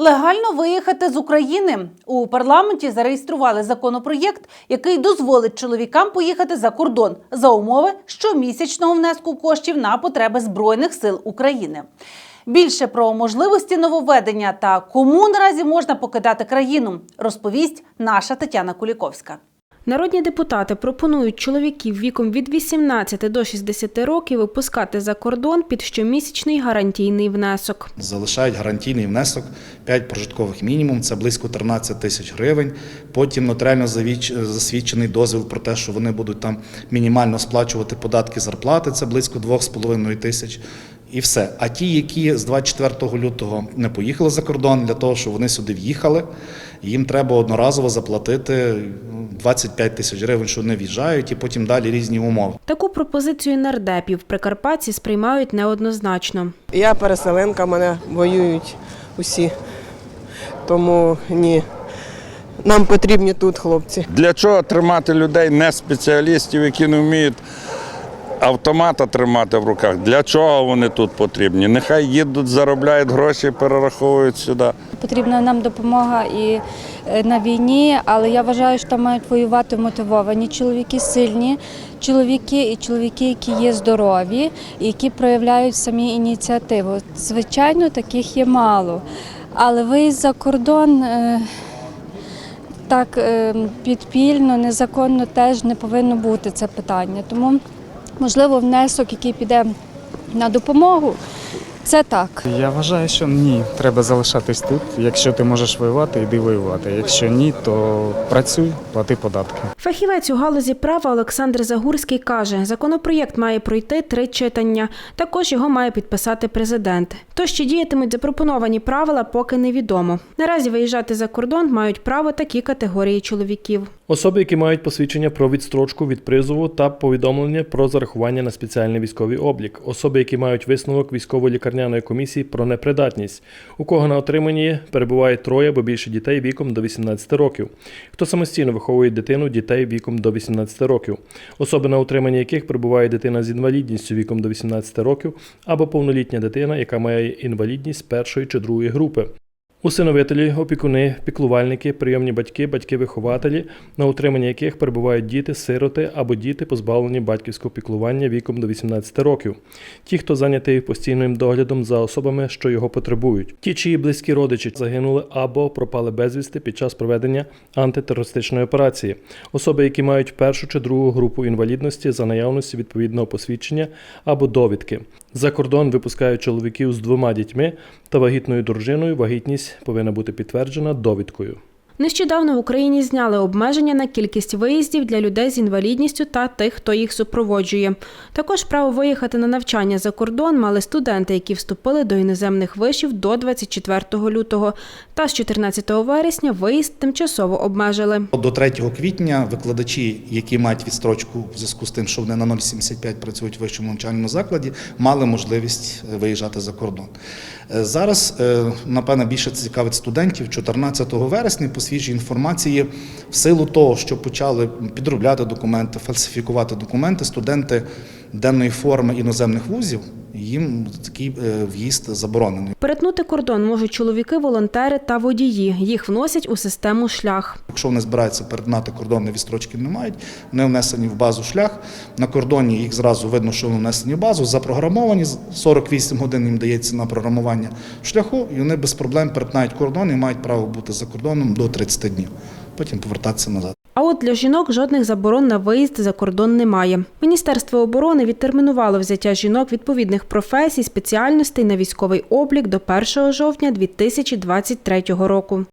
Легально виїхати з України у парламенті зареєстрували законопроєкт, який дозволить чоловікам поїхати за кордон за умови щомісячного внеску коштів на потреби збройних сил України. Більше про можливості нововведення та кому наразі можна покидати країну, розповість наша Тетяна Куліковська. Народні депутати пропонують чоловіків віком від 18 до 60 років випускати за кордон під щомісячний гарантійний внесок. Залишають гарантійний внесок 5 прожиткових мінімум, це близько 13 тисяч гривень. Потім нотаріально засвідчений дозвіл про те, що вони будуть там мінімально сплачувати податки зарплати, це близько 2,5 тисяч. І все. А ті, які з 24 лютого не поїхали за кордон, для того, щоб вони сюди в'їхали, їм треба одноразово заплатити ну, 25 тисяч гривень, що вони в'їжджають, і потім далі різні умови. Таку пропозицію нардепів прикарпатці сприймають неоднозначно. Я переселенка, мене воюють усі. Тому ні. Нам потрібні тут хлопці. Для чого тримати людей, не спеціалістів, які не вміють автомата тримати в руках? Для чого вони тут потрібні? Нехай їдуть, заробляють гроші, перераховують сюди. Потрібна нам допомога і е, на війні, але я вважаю, що там мають воювати мотивовані чоловіки сильні, чоловіки і чоловіки, які є здорові, і які проявляють самі ініціативу. Звичайно, таких є мало. Але виїзд за кордон е, так е, підпільно, незаконно теж не повинно бути це питання. Тому, можливо, внесок, який піде на допомогу, це так. Я вважаю, що ні, треба залишатись тут. Якщо ти можеш воювати, йди воювати. Якщо ні, то працюй, плати податки. Фахівець у галузі права Олександр Загурський каже, законопроєкт має пройти три читання. Також його має підписати президент. То, що діятимуть запропоновані правила, поки невідомо. Наразі виїжджати за кордон мають право такі категорії чоловіків. Особи, які мають посвідчення про відстрочку від призову та повідомлення про зарахування на спеціальний військовий облік, особи, які мають висновок військово-лікарняної комісії про непридатність, у кого на отриманні перебуває троє або більше дітей віком до 18 років, хто самостійно виховує дитину дітей віком до 18 років, особи на утриманні яких перебуває дитина з інвалідністю віком до 18 років, або повнолітня дитина, яка має інвалідність першої чи другої групи. Усиновителі, опікуни, піклувальники, прийомні батьки, батьки-вихователі, на утриманні яких перебувають діти, сироти або діти, позбавлені батьківського піклування віком до 18 років, ті, хто зайнятий постійним доглядом за особами, що його потребують, ті, чиї близькі родичі загинули або пропали безвісти під час проведення антитерористичної операції, особи, які мають першу чи другу групу інвалідності за наявності відповідного посвідчення або довідки. За кордон випускають чоловіків з двома дітьми та вагітною дружиною. Вагітність повинна бути підтверджена довідкою. Нещодавно в Україні зняли обмеження на кількість виїздів для людей з інвалідністю та тих, хто їх супроводжує. Також право виїхати на навчання за кордон мали студенти, які вступили до іноземних вишів до 24 лютого. Та з 14 вересня виїзд тимчасово обмежили. До 3 квітня викладачі, які мають відстрочку в зв'язку з тим, що вони на 0,75 працюють в вищому навчальному закладі, мали можливість е, виїжджати за кордон. Е, Зараз, е, напевно, більше цікавить студентів. 14 вересня по свіжій інформації, в силу того, що почали підробляти документи, фальсифікувати документи, студенти денної форми іноземних вузів, їм такий е, в'їзд заборонений. Перетнути кордон можуть чоловіки, волонтери та водії. Їх вносять у систему шлях. Якщо вони збираються перетинати кордон, відстрочки не мають, вони внесені в базу шлях. На кордоні їх зразу видно, що вони внесені в базу, запрограмовані, 48 годин їм дається на програмування шляху, і вони без проблем перетинають кордон і мають право бути за кордоном до 30 днів, потім повертатися назад. А от для жінок жодних заборон на виїзд за кордон немає. Міністерство оборони відтермінувало взяття жінок відповідних професій, спеціальностей на військовий облік до 1 жовтня 2023 року.